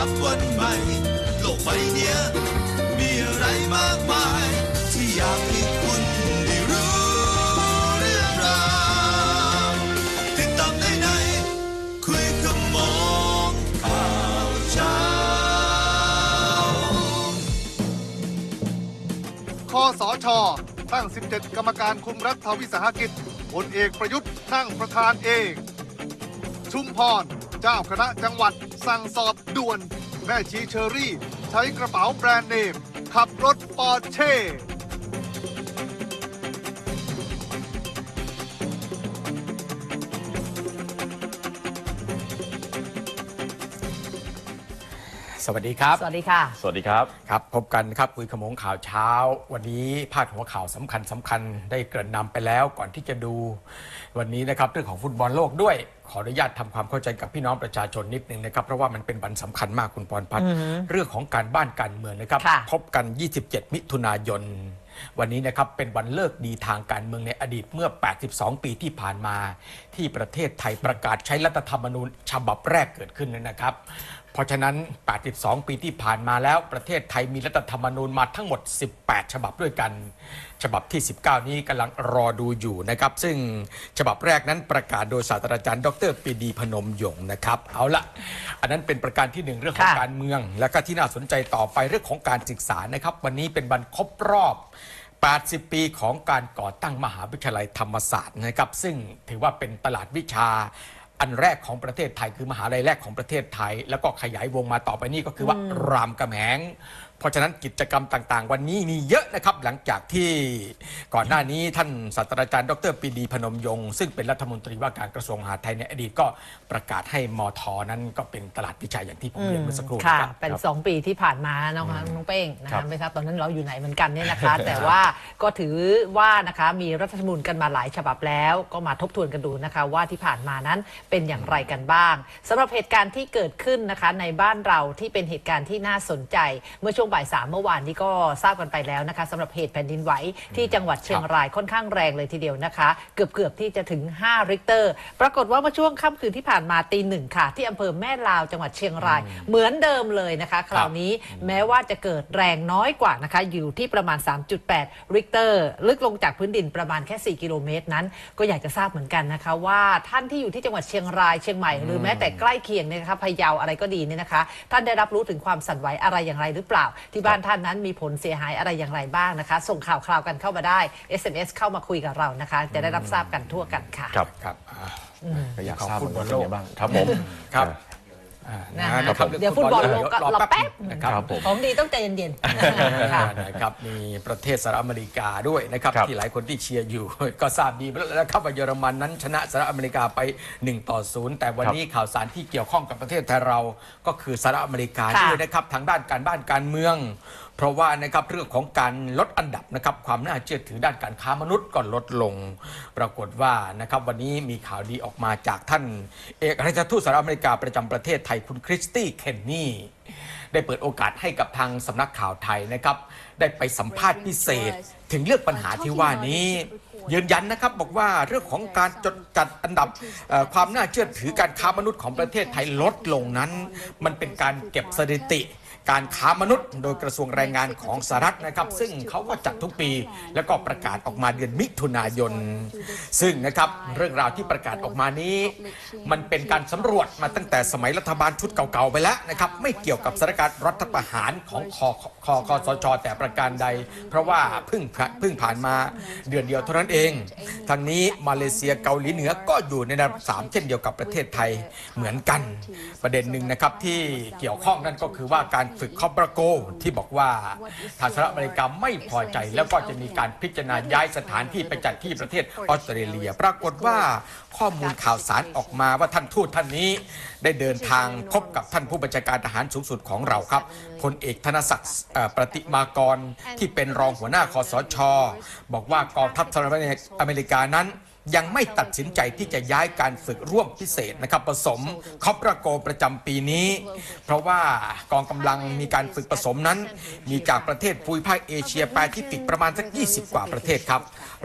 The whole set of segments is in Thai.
รับวันใหม่ โลกใบเนี้ยมีอะไรมากมาย ที่อยากให้คุณได้รู้เรื่องราวติดตามได้ในคุยขโมงข่าวเช้าคอสชตั้ง 17 กรรมการคุมรัฐวิสาหกิจพลเอกประยุทธ์นั่งประธานเองชุมพร เจ้าคณะจังหวัดสั่งสอบด่วน แม่ชีเชอรี่ ใช้กระเป๋าแบรนด์เนม ขับรถปอร์เช่สวัสดีครับ สวัสดีค่ะ สวัสดีครับ ครับพบกันครับคุยขโมงข่าวเช้า วันนี้พาดหัวข่าวสำคัญสำคัญได้เกริ่นนำไปแล้วก่อนที่จะดู วันนี้นะครับเรื่องของฟุตบอลโลกด้วย ขออนุญาตทำความเข้าใจกับพี่น้องประชาชนนิดนึงนะครับ เพราะว่ามันเป็นวันสำคัญมากคุณพรพัฒน์เรื่องของการบ้านการเมืองนะครับค่ะพบกัน 27 มิถุนายน วันนี้นะครับเป็นวันเลิกดีทางการเมืองในอดีตเมื่อ 82 ปีที่ผ่านมา ที่ประเทศไทยประกาศใช้รัฐธรรมนูญฉบับแรกเกิดขึ้นนะครับ เพราะฉะนั้น 82 ปีที่ผ่านมาแล้วประเทศไทยมีรัฐธรรมนูญมาทั้งหมด 18 ฉบับด้วยกัน ฉบับที่ 19 นี้กำลังรอดูอยู่นะครับ ซึ่งฉบับแรกนั้นประกาศโดยศาสตราจารย์ ดรปรีดีพนมยงค์นะครับ เอาละอันนั้นเป็นประการที่หนึ่งเรื่องของค่ะการเมือง แล้วก็ที่น่าสนใจต่อไปเรื่องของการศึกษานะครับ วันนี้เป็นวันครบรอบ 80 ปีของการก่อตั้งมหาวิทยาลัยธรรมศาสตร์นะครับ ซึ่งถือว่าเป็นตลาดวิชา อันแรกของประเทศไทยคือมหาลัยแรกของประเทศไทย แล้วก็ขยายวงมาต่อไปนี่ก็คือว่ารามกำแหง เพราะฉะนั้นกิจกรรมต่างๆ วันนี้มีเยอะนะครับ หลังจากที่ก่อนหน้านี้ท่านศาสตราจารย์ ดรปรีดีพนมยงค์ซึ่งเป็นรัฐมนตรีว่าการกระทรวงมหาดไทยในอดีตก็ประกาศให้มทนั้นก็เป็นตลาดวิชาอย่างที่ผมเรียนเมื่อสักครู่ค่ะนะครับ เป็น 2 ปีที่ผ่านมาน้องน้องเป้งนะครัคะบ ไม่ทราบตอนนั้นเราอยู่ไหนเหมือนกันเนี่ยนะคะ แต่ว่าก็ถือว่านะคะมีรัฐธรรมนูญกันมาหลายฉบับแล้ว ก็มาทบทวนกันดูนะคะ ว่าที่ผ่านมานั้นเป็นอย่างไรกันบ้างสำหรับเหตุการณ์ที่เกิดขึ้นนะคะในบ้านเราที่เป็นเหตุการณ์ที่น่าสนใจ เมื่อช่วงบ่ายสามเมื่อวานนี้ก็ทราบกันไปแล้วนะคะสำหรับเหตุแผ่นดินไหวที่จังหวัดเชียงรายค่อนข้างแรงเลยทีเดียวนะคะ เกือบเกือบๆที่จะถึง 5 ริกเตอร์ ปรากฏว่าเมื่อช่วงค่ำคืนที่ผ่านมาตีหนึ่งค่ะ ที่อำเภอแม่ลาวจังหวัดเชียงราย เหมือนเดิมเลยนะคะ คราวนี้แม้ว่าจะเกิดแรงน้อยกว่านะคะ อยู่ที่ประมาณ 3.8 ริกเตอร์ ลึกลงจากพื้นดินประมาณแค่ 4 กิโลเมตรนั้น ก็อยากจะทราบเหมือนกันนะคะว่าท่านที่อยู่ที่จังหวัดเชียงรายเชียงใหม่หรือแม้แต่ใกล้เคียงเนี่ยนะคะพะเยาอะไรก็ดีเนี่ยนะคะ ท่านได้รับรู้ถึงความสั่นไหวอะไรอย่างไรหรือเปล่าที่บ้านท่านนั้นมีผลเสียหายอะไรอย่างไรบ้างนะคะ ส่งข่าวคราวกันเข้ามาได้ SMS เข้ามาคุยกับเรานะคะ จะได้รับทราบกันทั่วกันค่ะ ครับครับอ่า ก็อยากของทราบฟุเหมืตอนบอกันลโลกเป็นไงบ้างครับผม ครับ อ่าอ่า นะฮะนะครับเดี๋ยวฟุตบอลโลกก็รอแป๊บ นะครับครับผม ของดีต้องใจเย็นๆค่ะ นะครับมีประเทศสหรัฐอเมริกาด้วยนะครับ ครับที่หลายคนที่เชียร์อยู่ ก็ทราบดีแล้วครับว่าเยอรมันนั้นชนะสหรัฐอเมริกาไป 1 ต่อ 0 แต่วันนี้ข่าวสารที่เกี่ยวข้องกับประเทศไทยเราก็คือสหรัฐอเมริกาค่ะ ด้วยนะครับทางด้านการบ้านการเมือง เพราะว่านะครับเรื่องของการลดอันดับนะครับความน่าเชื่อถือด้านการค้ามนุษย์ก็ลดลง ปรากฏว่านะครับวันนี้มีข่าวดีออกมาจากท่าน เอกอัครราชทูตสหรัฐอเมริกาประจำประเทศไทยคุณคริสตี้เคนนี่ได้เปิดโอกาสให้กับทางสำนักข่าวไทยนะครับ ได้ไปสัมภาษณ์พิเศษถึงเรื่องปัญหาที่ว่านี้ ยืนยันนะครับบอกว่าเรื่องของการจดจัดอันดับความน่าเชื่อถือการค้ามนุษย์ของประเทศไทยลดลงนั้น มันเป็นการเก็บสถิติ การค้ามนุษย์ โดยกระทรวงแรงงานของสหรัฐนะครับ ซึ่งเขาก็จัดทุกปี แล้วก็ประกาศออกมาเดือนมิถุนายน ซึ่งนะครับเรื่องราวที่ประกาศออกมานี้ มันเป็นการสำรวจมาตั้งแต่สมัยรัฐบาลชุดเก่าๆไปแล้วนะครับไม่เกี่ยวกับสถานการณ์รัฐประหารของคอคอคสช แต่ประการใด เพราะว่าเพิ่งเพิ่งผ่านมาเดือนเดียวเท่านั้นเองทางนี้มาเลเซียเกาหลีเหนือก็อยู่ในระดับสามเช่นเดียวกับประเทศไทยเหมือนกัน ประเด็นหนึ่งนะครับที่เกี่ยวข้องนั่นก็คือว่าการฝึกคอปราโกที่บอกว่าทางสหรัฐอเมริกาไม่พอใจ แล้วก็จะมีการพิจารณาย้ายสถานที่ไปจัดที่ประเทศออสเตรเลีย ปรากฏว่าข้อมูลข่าวสารออกมาว่าท่านทูตท่านนี้ได้เดินทางพบกับท่านผู้บัญชาการทหารสูงสุดของเราครับพลเอกธนศักดิ์ประติมากรที่เป็นรองหัวหน้าคอสช บอกว่ากองทัพสหรัฐอเมริกานั้น ยังไม่ตัดสินใจที่จะย้ายการฝึกร่วมพิเศษนะครับผสมคอปราโกประจำปีนี้ เพราะว่ากองกำลังมีการฝึกผสมนั้น มีจากประเทศภูมิภาคเอเชียแปซิฟิกประมาณสัก 20 กว่าประเทศครับ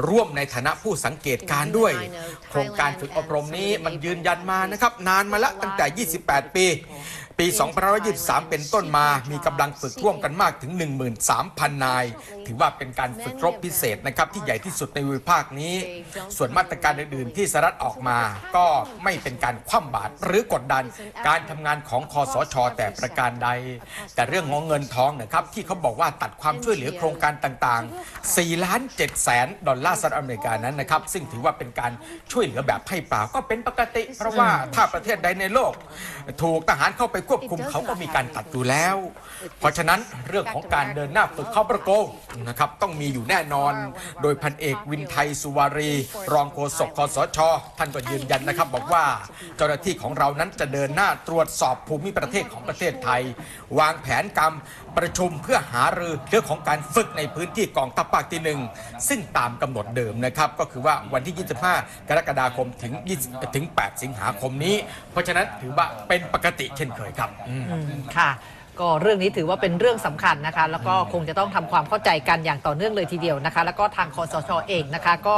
ร่วมในฐานะผู้สังเกตการด้วย โครงการฝึกอบรมนี้มันยืนยันมานะครับนานมาละตั้งแต่ 28 ปี ปี 2523 เป็นต้นมา มีกำลังฝึกร่วมกันมากถึง 13,000 นาย ถือว่าเป็นการฝึกรบพิเศษนะครับที่ใหญ่ที่สุดในภูมิภาคนี้ ส่วนมาตรการอื่นๆที่สหรัฐออกมา ก็ไม่เป็นการคว่ำบาตรหรือกดดันการทำงานของคอสช แต่ประการใด แต่เรื่องของเงินทองนะครับที่เขาบอกว่าตัดความช่วยเหลือโครงการต่างๆ 4 ล้าน7แสนดอลลาร์สหรัฐอเมริกานั้นนะครับ ซึ่งถือว่าเป็นการช่วยเหลือแบบให้เปล่าก็เป็นปกติ เพราะว่าถ้าประเทศใดในโลก ถูกทหารเข้าไปควบคุมเขาก็มีการตัดอยู่แล้ว เพราะฉะนั้นเรื่องของการเดินหน้าฝึกเข้าประโกงนะครับต้องมีอยู่แน่นอน โดยพันเอกวินไทยสุวารี รองโฆษกคสช ท่านก็ยืนยันนะครับ บอกว่าเจ้าหน้าที่ของเรานั้นจะเดินหน้าตรวจสอบภูมิประเทศของประเทศไทย วางแผนกรรม ประชุมเพื่อหารือเรื่องของการฝึกในพื้นที่กองทัพภาคที่หนึ่งซึ่งตามกำหนดเดิมนะครับ ก็คือว่าวันที่ 25 กรกฎาคมถึง20ถึง 8 สิงหาคมนี้ เพราะฉะนั้นถือว่าเป็นปกติเช่นเคยครับค่ะ ก็เรื่องนี้ถือว่าเป็นเรื่องสำคัญนะคะ แล้วก็คงจะต้องทำความเข้าใจกันอย่างต่อเนื่องเลยทีเดียวนะคะ แล้วก็ทางคอสชเองนะคะ ก็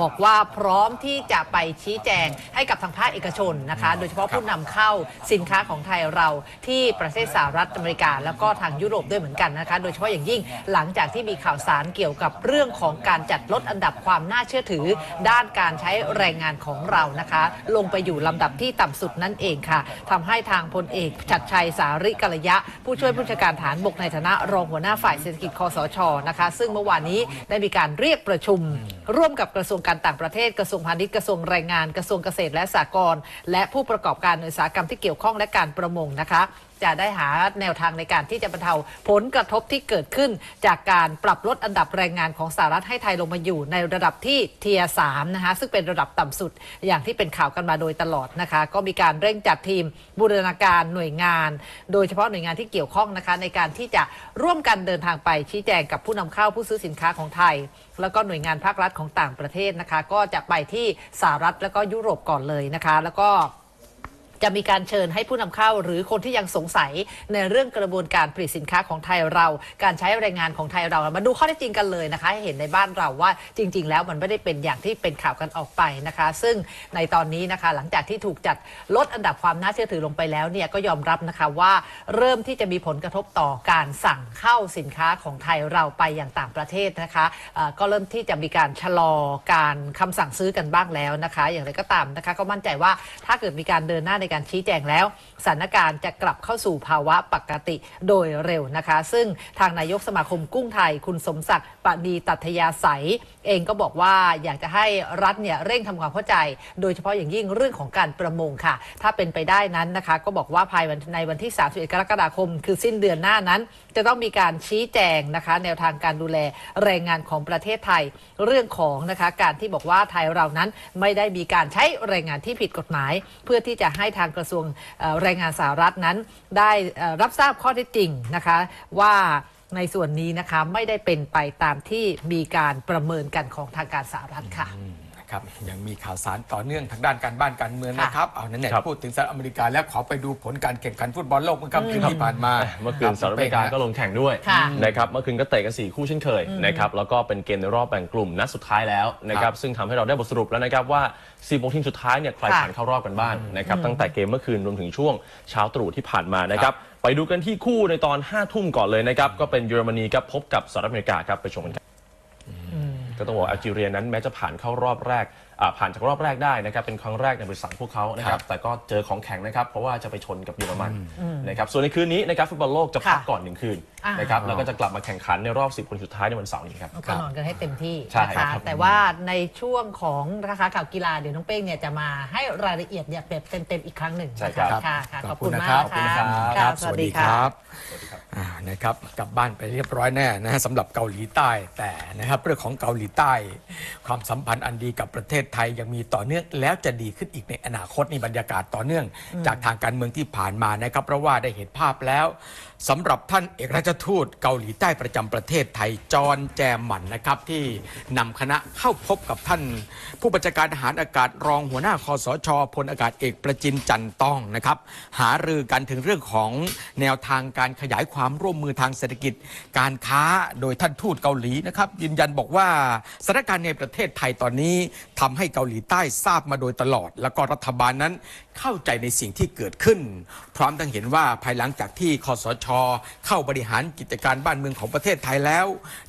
บอกว่าพร้อมที่จะไปชี้แจงให้กับทางภาคเอกชนนะคะ โดยเฉพาะผู้นำเข้าสินค้าของไทยเราที่ประเทศสหรัฐอเมริกา แล้วก็ทางยุโรปด้วยเหมือนกันนะคะ โดยเฉพาะอย่างยิ่งหลังจากที่มีข่าวสารเกี่ยวกับเรื่องของการจัดลดอันดับความน่าเชื่อถือ ด้านการใช้แรงงานของเรานะคะ ลงไปอยู่ลำดับที่ต่ำสุดนั่นเองค่ะทำให้ทางพลเอกชัดชัยสาริกัลยะ ผู้ช่วยผู้จัดการฐานบกในฐานะรองหัวหน้าฝ่ายเศรษฐกิจคอสชนะคะ ซึ่งเมื่อวานนี้ได้มีการเรียกประชุม ร่วมกับกระทรวงการต่างประเทศกระทรวงพาณิชย์กระทรวงแรงงานกระทรวงเกษตรและสหกรณ์และผู้ประกอบการอุตสาหกรรมที่เกี่ยวข้องและการประมงนะคะ จะได้หาแนวทางในการที่จะบรรเทาผลกระทบที่เกิดขึ้น จากการปรับลดอันดับแรงงานของสหรัฐให้ไทยลงมาอยู่ในระดับที่เทียสามนะคะซึ่งเป็นระดับต่ำสุดอย่างที่เป็นข่าวกันมาโดยตลอดนะคะ ก็มีการเร่งจัดทีมบูรณาการหน่วยงาน โดยเฉพาะหน่วยงานที่เกี่ยวข้องนะคะ ในการที่จะร่วมกันเดินทางไปชี้แจงกับผู้นำเข้าผู้ซื้อสินค้าของไทย แล้วก็หน่วยงานภาครัฐของต่างประเทศนะคะ ก็จะไปที่สหรัฐแล้วก็ยุโรปก่อนเลยนะคะ แล้วก็ จะมีการเชิญให้ผู้นำเข้า หรือคนที่ยังสงสัยในเรื่องกระบวนการผลิตสินค้าของไทยเรา การใช้แรงงานของไทยเรามาดูข้อเท็จจริงกันเลยนะคะ ให้เห็นในบ้านเราว่าจริง ๆ แล้วมันไม่ได้เป็นอย่างที่เป็นข่าวกันออกไปนะคะ ซึ่งในตอนนี้นะคะหลังจากที่ถูกจัดลดอันดับความน่าเชื่อถือลงไปแล้วเนี่ยก็ยอมรับนะคะว่าเริ่มที่จะมีผลกระทบต่อการสั่งเข้าสินค้าของไทยเราไปอย่างต่างประเทศนะคะเอ่อก็เริ่มที่จะมีการชะลอการคำสั่งซื้อกันบ้างแล้วนะคะ อย่างไรก็ตามนะคะ ก็มั่นใจว่าถ้าเกิดมีการเดินหน้าในการชี้แจงแล้วสถานการณ์จะกลับเข้าสู่ภาวะปกติโดยเร็วนะคะ ซึ่งทางนายกสมาคมกุ้งไทย คุณสมศักดิ์ปณีตัทยาใสยเองก็บอกว่าอยากจะให้รัฐเนี่ยเร่งทำความเข้าใจ โดยเฉพาะอย่างยิ่งเรื่องของการประมงค่ะ ถ้าเป็นไปได้นั้นนะคะ ก็บอกว่าภายในวันที่ 31 กรกฎาคม คือสิ้นเดือนหน้านั้น จะต้องมีการชี้แจงนะคะ แนวทางการดูแลแรงงานของประเทศไทย เรื่องของนะคะการที่บอกว่าไทยเรานั้นไม่ได้มีการใช้แรงงานที่ผิดกฎหมาย เพื่อที่จะให้ทางกระทรวงแรงงานสหรัฐนั้น ได้รับทราบข้อเท็จจริงนะคะว่าในส่วนนี้นะคะไม่ได้เป็นไปตามที่มีการประเมินกันของทางการสหรัฐค่ะ ครับยังมีข่าวสารต่อเนื่องทางด้านการบ้านการเมืองค่ะนะครับเอานั่นแหละครับพูดถึงสหรัฐอเมริกาแล้วขอไปดูผลการแข่งขันฟุตบอลโลกเมื่อค่ำคืนที่ผ่านมา เมื่อคืนสหรัฐอเมริกาก็ลงแข่งด้วยค่ะนะครับเมื่อคืนก็เตะกัน4คู่เช่นเคยนะครับแล้วก็เป็นเกมในรอบแบ่งกลุ่มนัดสุดท้ายแล้วนะครับซึ่งทำให้เราได้บทสรุปแล้วนะครับว่า4โมงทีมสุดท้ายเนี่ยใครค่ะผ่านเข้ารอบกันบ้างนะครับตั้งแต่เกมเมื่อคืนรวมถึงช่วงเช้าตรู่ที่ผ่านมานะครับไปดูกันที่คู่ในตอน5ทุ่มก่อนเลยนะครับก็เป็นเยอรมนีครับพบกับสหรัฐอเมริกาครับไปชมกันครับ ก็ต้องบอกว่าแอลจีเรียนั้นแม้จะผ่านเข้ารอบแรก ผ่านจากรอบแรกได้นะครับเป็นครั้งแรกในบริษัทพวกเขานะครับแต่ก็เจอของแข็งนะครับเพราะว่าจะไปชนกับเยอรมันนะครับส่วนในคืนนี้นะครับฟุตบอลโลกจะพักค่ะก่อนหนึ่งคืนอ่านนะครับแล้วก็จะกลับมาแข่งขันในรอบ 10 คนสุดท้ายในวันเสาร์นี้ครับก็นอนกันให้เต็มที่ใช่นะครัคะบแต่ว่าในช่วงของนะคะข่าวกีฬาเดี๋ยวน้องเป้งเนี่ยจะมาให้รายละเอียดเนี่ยแบบเต็มๆอีกครั้งหนึ่งใช่นะครัคะบค่ะค่ะขอบคุณนะมาครักบค่ะขอบคุณครับค่ะสวัสดีค่ะอ่านะครับกลับบ้านไปเรียบร้อยแน่นะฮะสำหรับเกาหลีใต้แต่นะครับเรื่องของเกาหลีใต้ ความสัมพันธ์อันดีกับประเทศไทยยังมีต่อเนื่องแล้วจะดีขึ้นอีกในอนาคตนี่บรรยากาศต่อเนื่อง จากทางการเมืองที่ผ่านมานะครับ เพราะว่าได้เห็นภาพแล้วสำหรับท่านเอกราชทูตเกาหลีใต้ประจำประเทศไทยจอห์นแจมหมันนะครับที่นำคณะเข้าพบกับท่าน ผู้บัญชาการทหารอากาศรองหัวหน้าคอสชพลอากาศเอกประจินจันต้องนะครับหารือกันถึงเรื่องของแนวทางการขยายความร่วมมือทางเศรษฐกิจ การค้าโดยท่านทูตเกาหลีนะครับยืนยันบอกว่าสถานการณ์ในประเทศไทยตอนนี้ทำให้เกาหลีใต้ทราบมาโดยตลอด แล้วก็รัฐบาลนั้นเข้าใจในสิ่งที่เกิดขึ้น พร้อมทั้งเห็นว่าภายหลังจากที่คอสช เข้าบริหารกิจการบ้านเมืองของประเทศไทยแล้ว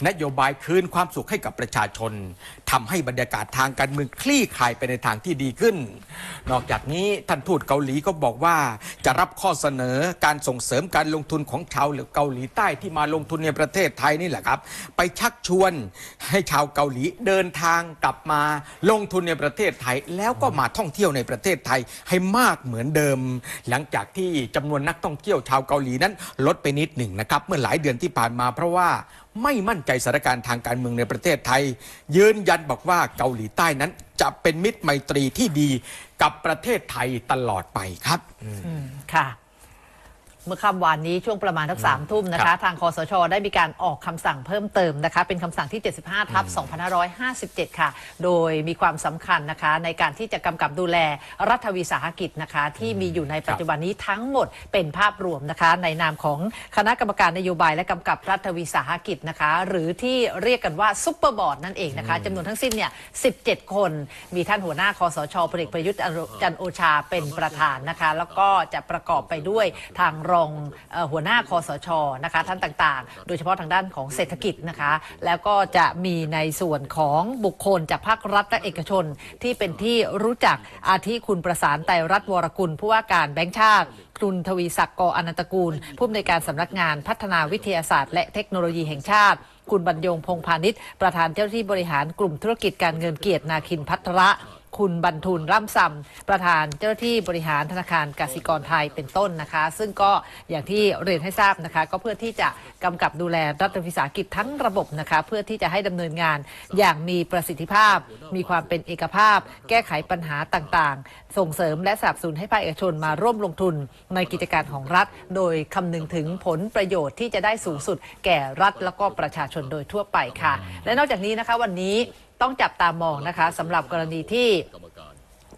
นโยบายคืนความสุขให้กับประชาชนทำให้บรรยากาศทางการเมืองคลี่คลายไปในทางที่ดีขึ้น นอกจากนี้ท่านทูตเกาหลีก็บอกว่าจะรับข้อเสนอการส่งเสริมการลงทุนของชาวเกาหลีใต้ที่มาลงทุนในประเทศไทยนี่แหละครับ ไปชักชวนให้ชาวเกาหลีเดินทางกลับมาลงทุนนในประเทศไทย แล้วก็มาท่องเที่ยวในประเทศไทยให้มากเหมือนเดิม หลังจากที่จำนวนนักท่องเที่ยวชาวเกาหลีนั้น ลดไปนิดหนึ่งนะครับ เมื่อหลายเดือนที่ผ่านมาเพราะว่าไม่มั่นใจสถานการณ์ทางการเมืองในประเทศไทย ยืนยันบอกว่าเกาหลีใต้นั้นจะเป็นมิตรไมตรีที่ดีกับประเทศไทยตลอดไปครับค่ะ เมื่อค่ำวานนี้ช่วงประมาณทักสามทุ่มนะครัคะบทางคอสช ได้มีการออกคำสั่งเพิ่มเติมนะคะ เป็นคำสั่งที่ 75 ทับ 2557 ค่ะ โดยมีความสำคัญนะคะในการที่จะกำกับดูแลรัฐวิสาหกิจนะคะ ที่มีอยู่ในปัจจุบันนี้ทั้งหมดเป็นภาพรวมนะคะ ในนามของคณะกรรมการนโยบายและกำกับรัฐวิสาหกิจนะคะ หรือที่เรียกกันว่าซุปเปอร์บอร์ดนั่นเองนะคะจำนวนทั้งสิ้นเนี่ย 17 คน มีท่านหัวหน้าคอสชพลเอกประยุทธ์จันทร์โอชาเป็นประธานนะคะ แล้วก็จะประกอบไปด้วยทางรองหัวหน้าคอสชนะคะท่านต่างๆ โดยเฉพาะทางด้านของเศรษฐกิจนะคะ แล้วก็จะมีในส่วนของบุคคลจากภาครัฐและเอกชน ที่เป็นที่รู้จักอาทิคุณประสานไตรรัตน์วรกุลผู้ว่าการแบงค์ชาติคุณทวีศักดิ์กออนันตกูล ผู้อำนวยการสำนักงานพัฒนาวิทยาศาสตร์และเทคโนโลยีแห่งชาติ คุณบรรยงพงพาณิชย์ประธานเจ้าหน้าที่บริหารกลุ่มธุรกิจการเงินเกียรตินาคินพัทระ คุณบรรทุนร่ำซำประธานเจ้าหน้าที่บริหารธนาคารกสิกรไทยเป็นต้นนะคะ ซึ่งก็อย่างที่เรียนให้ทราบนะคะ ก็เพื่อที่จะกำกับดูแลรัฐวิสาหกิจทั้งระบบนะคะ เพื่อที่จะให้ดำเนินงานอย่างมีประสิทธิภาพ มีความเป็นเอกภาพ แก้ไขปัญหาต่างๆ ส่งเสริมและสนับสนุนให้ภาคเอกชนมาร่วมลงทุนในกิจการของรัฐ โดยคำนึงถึงผลประโยชน์ที่จะได้สูงสุด แก่รัฐแล้วก็ประชาชนโดยทั่วไปค่ะ และนอกจากนี้นะคะวันนี้ ต้องจับตามองนะคะสำหรับกรณีที่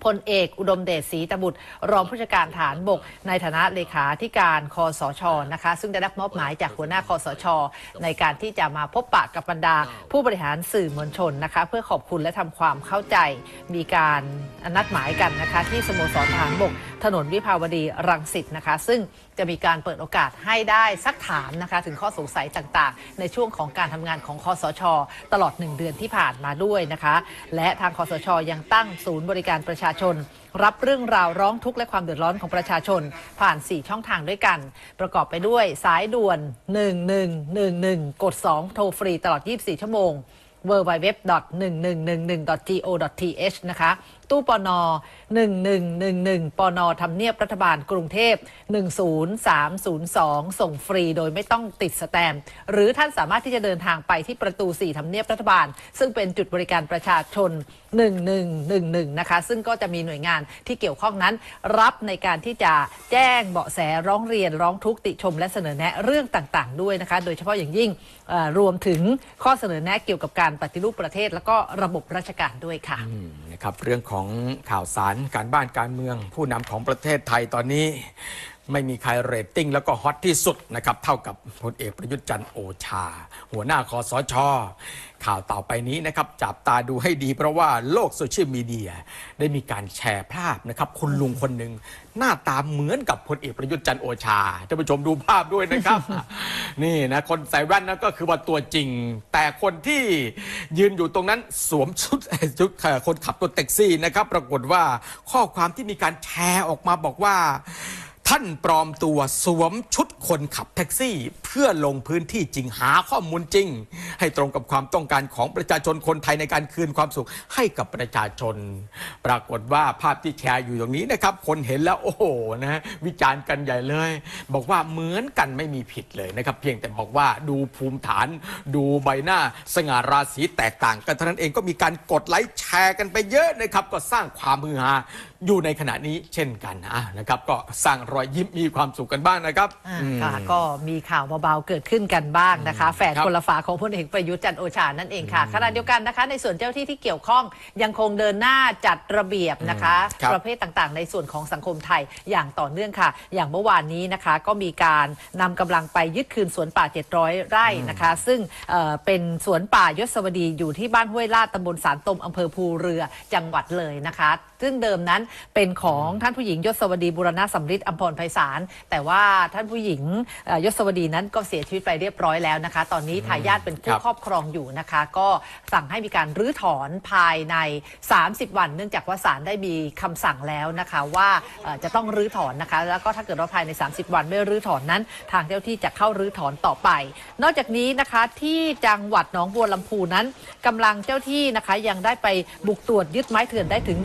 พลเอกอุดมเดชศรีตบุตร รองผู้จัดการฐานบก ในฐานะเลขาธิการคอสชนะคะ ซึ่งได้รับมอบหมายจากหัวหน้าคอสช ในการที่จะมาพบปะกับบรรดา ผู้บริหารสื่อมวลชนนะคะ เพื่อขอบคุณและทำความเข้าใจมีการนัดหมายกันนะคะ ที่สโมสรฐานบก ถนนวิภาวดีรังสิตนะคะ ซึ่งจะมีการเปิดโอกาสให้ได้ซักถามนะคะ ถึงข้อสงสัยต่างๆ ในช่วงของการทำงานของคอสช ตลอด 1 เดือนที่ผ่านมาด้วยนะคะ และทางคอสช ยังตั้งศูนย์บริการประชาชน รับเรื่องราวร้องทุกข์และความเดือดร้อนของประชาชน ผ่าน 4 ช่องทางด้วยกัน ประกอบไปด้วยสายด่วน 1111 กด 2 โทรฟรีตลอด 24 ชั่วโมง www.1111.go.th นะคะ ตู้ปน1111ปนทำเนียบรัฐบาลกรุงเทพ 10302 ส่งฟรีโดยไม่ต้องติดสแตมป์หรือท่านสามารถที่จะเดินทางไปที่ประตู 4ทำเนียบรัฐบาล ซึ่งเป็นจุดบริการประชาชน 1111 นะคะ ซึ่งก็จะมีหน่วยงานที่เกี่ยวข้องนั้น รับในการที่จะแจ้งเบาะแสร้องเรียนร้องทุกข์ติชม และเสนอแนะเรื่องต่างๆ ด้วยนะคะ โดยเฉพาะอย่างยิ่งรวมถึงข้อเสนอแนะเกี่ยวกับการปฏิรูปประเทศ แล้วก็ระบบราชการด้วยค่ะนะครับเรื่องของข่าวสารการบ้านการเมือง ผู้นำของประเทศไทยตอนนี้ ไม่มีใครเรตติ้งแล้วก็ฮอตที่สุดนะครับ เท่ากับพลเอกประยุทธ์จันทร์โอชา หัวหน้าคอสช ข่าวต่อไปนี้นะครับจับตาดูให้ดีเพราะว่าโลกโซเชียลมีเดียได้มีการแชร์ภาพนะครับคุณลุงคนหนึ่งหน้าตาเหมือนกับพลเอกประยุทธ์จันโอชาท่านผู้ชมดูภาพด้วยนะครับ นี่นะคนใส่แว่นนั่นก็คือว่าตัวจริง แต่คนที่ยืนอยู่ตรงนั้นสวมชุดชุดเอ่อคนขับรถแท็กซี่นะครับ ปรากฏว่าข้อความที่มีการแชร์ออกมาบอกว่า ท่านปลอมตัวสวมชุดคนขับแท็กซี่ เพื่อลงพื้นที่จริงหาข้อมูลจริง ให้ตรงกับความต้องการของประชาชนคนไทยในการคืนความสุขให้กับประชาชน ปรากฏว่าภาพที่แชร์อยู่ตรงนี้นะครับ คนเห็นแล้วโอ้โหนะวิจารณ์กันใหญ่เลย บอกว่าเหมือนกันไม่มีผิดเลยนะครับ เพียงแต่บอกว่าดูภูมิฐาน ดูใบหน้าสง่าราศีแตกต่างกันเท่านั้นเองก็มีการกดไลค์แชร์กันไปเยอะนะครับ ก็สร้างความฮือฮาอยู่ในขณะนี้เช่นกันนะครับก็สร้างรอยอยยิ้มมีความสุขกันบ้างนะครับอ่าอืม ค่ะก็มีข่าวเบาๆเกิดขึ้นกันบ้างนะคะ แฝดครับ คนละฝาของพลเอกประยุทธ์จันทร์โอชานั่นเองค่ะขณะเดียวกันนะคะ ในส่วนเจ้าที่ที่เกี่ยวข้องยังคงเดินหน้าจัดระเบียบนะคะ ครับ ประเภทต่างๆ ในส่วนของสังคมไทยอย่างต่อเนื่องค่ะ อย่างเมื่อวานนี้นะคะก็มีการนำกำลังไปยึดคืนสวนป่า 700 ไร่นะคะ ซึ่งเอ่อเป็นสวนป่ายศวดีอยู่ที่บ้านห้วยลาดตำบลสารตมอำเภอภูเรือจังหวัดเลยนะคะ ซึ่งเดิมนั้นเป็นของท่านผู้หญิงยศวดีบุรณะสำริดอัมพรไพศาลแต่ว่าท่านผู้หญิงเอ่อยศวดีนั้นก็เสียชีวิตไปเรียบร้อยแล้วนะคะ ตอนนี้ทายาทเป็นผู้ครับครอบครองอยู่นะคะ ก็สั่งให้มีการรื้อถอนภายใน 30 วัน เนื่องจากว่าศาลได้มีคำสั่งแล้วนะคะว่าเอ่อจะต้องรื้อถอนนะคะ แล้วก็ถ้าเกิดว่าภายใน 30 วันไม่รื้อถอนนั้น ทางเจ้าที่จะเข้ารื้อถอนต่อไป นอกจากนี้นะคะที่จังหวัดหนองบัวลำพูนั้นกำลังเจ้าที่นะคะยังได้ไปบุกตรวจยึดไม้เถื่อนได้ถึง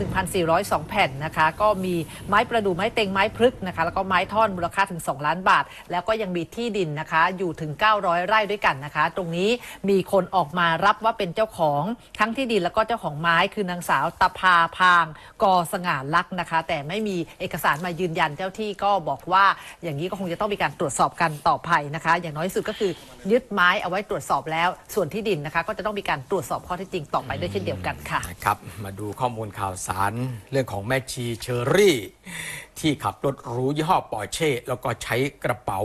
402 แผ่นนะคะ ก็มีไม้ประดู่ไม้เต็งไม้พฤกนะคะ แล้วก็ไม้ท่อนมูลค่าถึง 2 ล้านบาท แล้วก็ยังมีที่ดินนะคะ อยู่ถึง 900 ไร่ด้วยกันนะคะ ตรงนี้มีคนออกมารับว่าเป็นเจ้าของทั้งที่ดินแล้วก็เจ้าของไม้คือนางสาวตะพาพางกอสง่าลักษณ์นะคะ แต่ไม่มีเอกสารมายืนยันเจ้าที่ก็บอกว่าอย่างนี้ก็คงจะต้องมีการตรวจสอบกันต่อไปนะคะ อย่างน้อยสุดก็คือยึดไม้เอาไว้ตรวจสอบแล้ว ส่วนที่ดินนะคะ ก็จะต้องมีการตรวจสอบข้อเท็จจริงต่อไปด้วยเช่นเดียวกันค่ะ นะครับ มาดูข้อมูลข่าวสารเรื่องของแม่ชีเชอรี่ ที่ขับรถหรูยี่ห้อปอร์เช่แล้วก็ใช้กระเป๋า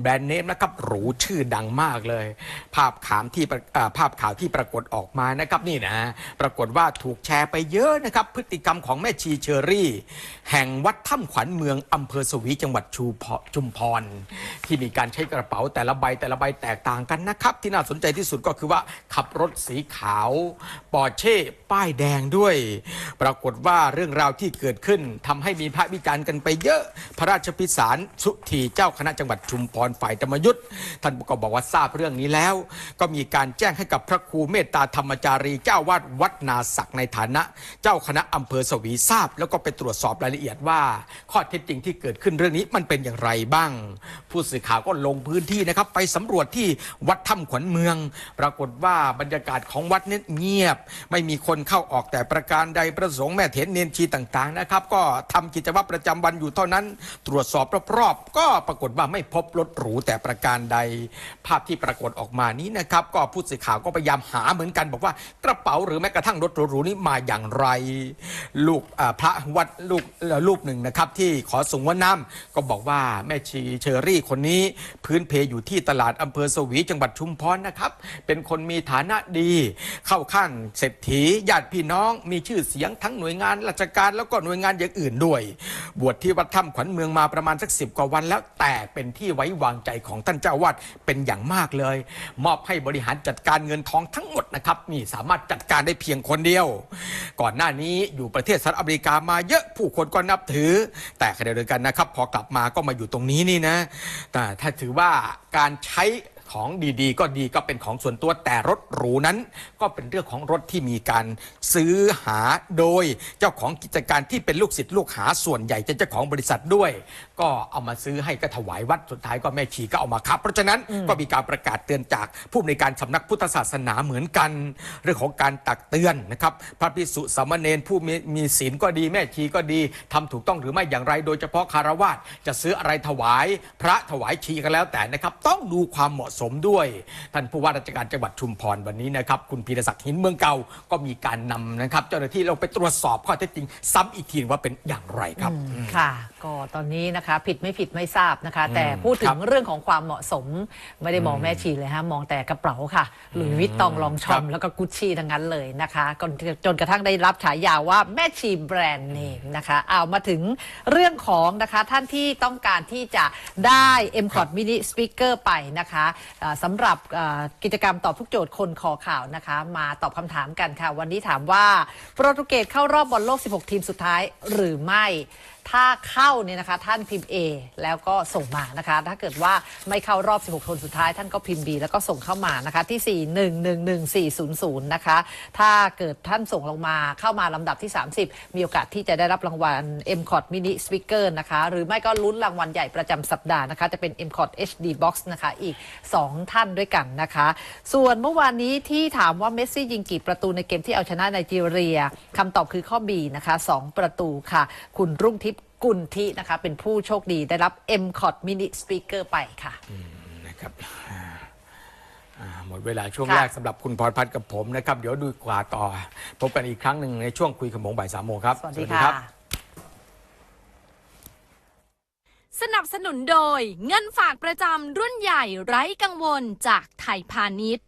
แบรนด์เนมนะครับหรูชื่อดังมากเลย ภาพขามที่าภาพข่าวที่ปรากฏออกมานะครับนี่นะปรากฏว่าถูกแชร์ไปเยอะนะครับพฤติกรรมของแม่ชีเชอรี่ แห่งวัดถ้ำขวัญเมืองอำเภอสวีจังหวัดชุมพร ที่มีการใช้กระเป๋าแต่ละใบแต่ละใบแตกต่างกันนะครับที่น่าสนใจที่สุดก็คือว่าขับรถสีขาวปอร์เช่ป้ายแดงด้วย ปรากฏว่าเรื่องราวที่เกิดขึ้นทำให้มีีพระวิจารณ์กันไปเยอะ พระราชพิสารสุธีเจ้าคณะจังหวัดชุมพรฝ่ายธรรมยุทธ์ท่านก็บอกว่าทราบเรื่องนี้แล้ว ก็มีการแจ้งให้กับพระครูเมตตาธรรมจารีเจ้าวาดวัดนาศักในฐานะ เจ้าคณะอำเภอสวีทราบ แล้วก็ไปตรวจสอบรายละเอียดว่า ข้อเท็จจริงที่เกิดขึ้นเรื่องนี้มันเป็นอย่างไรบ้าง ผู้สื่อข่าวก็ลงพื้นที่นะครับ ไปสำรวจที่วัดถ้ำขวัญเมือง ปรากฏว่าบรรยากาศของวัดเนี้เงียบ ไม่มีคนเข้าออกแต่ประการใดประสงค์แม่เถรเนียนชีต่างๆนะครับ ก็ทำกิจวัตรประจำวันอยู่เท่านั้น ตรวจสอบรอบๆก็ปรากฏว่าไม่พบรถหรูแต่ประการใด ภาพที่ปรากฏออกมานี้นะครับ ก็ผู้สื่อข่าวก็พยายามหาเหมือนกันบอกว่ากระเป๋าหรือแม้กระทั่งรถหรูนี้มาอย่างไร ลูกพระวัดลูกเอ่อรูปหนึ่งนะครับ ที่ขอส่งว่าน้ำก็บอกว่าแม่ชีเชอรี่คนนี้ พื้นเพอยู่ที่ตลาดอำเภอสวีจังหวัดชุมพรนะครับ เป็นคนมีฐานะดี เข้าข้างเศรษฐีญาติพี่น้องมีชื่อเสียงทั้งหน่วยงานราชการแล้วก็หน่วยงานอย่างอื่นด้วยบวชที่วัดถ้ำขวัญเมืองมาประมาณสักสิบกว่าวันแล้วแต่เป็นที่ไว้วางใจของท่านเจ้าวาดเป็นอย่างมากเลย มอบให้บริหารจัดการเงินทองทั้งหมดนะครับนี่สามารถจัดการได้เพียงคนเดียว ก่อนหน้านี้อยู่ประเทศสหรัฐอเมริกามาเยอะผู้คนก็นับถือ แต่ขณะเดียวกันนะครับ พอกลับมาก็มาอยู่ตรงนี้นี่นะแต่ถ้าถือว่าการใช้ ของดีๆ ก็ดีก็เป็นของส่วนตัวแต่รถหรูนั้น ก็เป็นเรื่องของรถที่มีการซื้อหาโดยเจ้าของกิจการที่เป็นลูกศิษย์ลูกหาส่วนใหญ่จะเจ้าของบริษัทด้วย ก็เอามาซื้อให้ก็ถวายวัดสุดท้ายก็แม่ชีก็เอามาครับ เพราะฉะนั้นก็มีการประกาศเตือนจากผู้ในวยการสำนักพุทธศาสนาเหมือนกัน เรื่องของการตักเตือนนะครับพระภิกษุสามเณรผู้มีมีศีลก็ดีแม่ชีก็ดีทำถูกต้องหรือไม่อย่างไร โดยเฉพาะคารวาสจะซื้ออะไรถวาย พระถวายชีก็แล้วแต่นะครับ ต้องดูความเหมาะสมด้วยท่านผู้ว่าราชการจังหวัดชุมพรวันนี้นะครับ คุณพีรศักดิ์หินเมืองเก่าก็มีการนำนะครับ เจ้าหน้าที่ลงไปตรวจสอบข้อเท็จจริง ซ้ำอีกทีว่าเป็นอย่างไรครับ ค่ะ ก็ตอนนี้นะคะ ผิดไม่ผิดไม่ทราบนะคะ แต่พูดถึครังบเรื่องของความเหมาะสม ไม่ได้มองแม่ชีเลยฮะมองแต่กระเป๋าค่ะ หลุยส์วิตตองลองชอมครับแล้วก็กุชชี่ทั้งนั้นเลยนะคะจนจนกระทั่งได้รับฉายาว่าแม่ชีแบรนด์เนมนะคะเอามาถึงเรื่องของนะคะท่านที่ต้องการที่จะได้ m c o t Mini Speaker ไปนะคะเอ่อสำหรับกิจกรรมตอบทุกโจทย์คนคอข่าวนะคะ มาตอบคำถามกันค่ะ วันนี้ถามว่าโปรตุเกสเข้ารอบบอลโลก 16 ทีมสุดท้ายหรือไม่ ถ้าเข้าเนี่ยนะคะ ท่านพิมพ์ A แล้วก็ส่งมานะคะ ถ้าเกิดว่าไม่เข้ารอบ 16 คนสุดท้าย ท่านก็พิมพ์ B แล้วก็ส่งเข้ามานะคะ ที่ 4111400 นะคะ ถ้าเกิดท่านส่งลงมาเข้ามาลำดับที่ 30 มีโอกาสที่จะได้รับรางวัล m c o t Mini Speaker นะคะ หรือไม่ก็ลุ้นรางวัลใหญ่ประจำสัปดาห์นะคะ จะเป็น m c o t HD Box นะคะ อีก 2 ท่านด้วยกันนะคะ ส่วนเมื่อวานนี้ที่ถามว่าเมสซี่ยิงกี่ประตูในเกมที่เอาชนะไนจีเรียคำตอบคือข้อ B นะคะ 2 ประตูค่ะ คุณรุ่งทิพย์ กุลทินะคะ เป็นผู้โชคดีได้รับ m c o t Mini Speaker ไปค่ะ นะครับอ่าอ่าหมดเวลาช่วงค่ะแรกสำหรับคุณพรพัฒน์กับผมนะครับ เดี๋ยวดูกว่าต่อ พบกันอีกครั้งหนึ่งในช่วงคุยขโมงบ่ายสามโมงครับ สวัสดีค่ะ สนับสนุนโดยเงินฝากประจำรุ่นใหญ่ไร้กังวลจากไทยพาณิชย์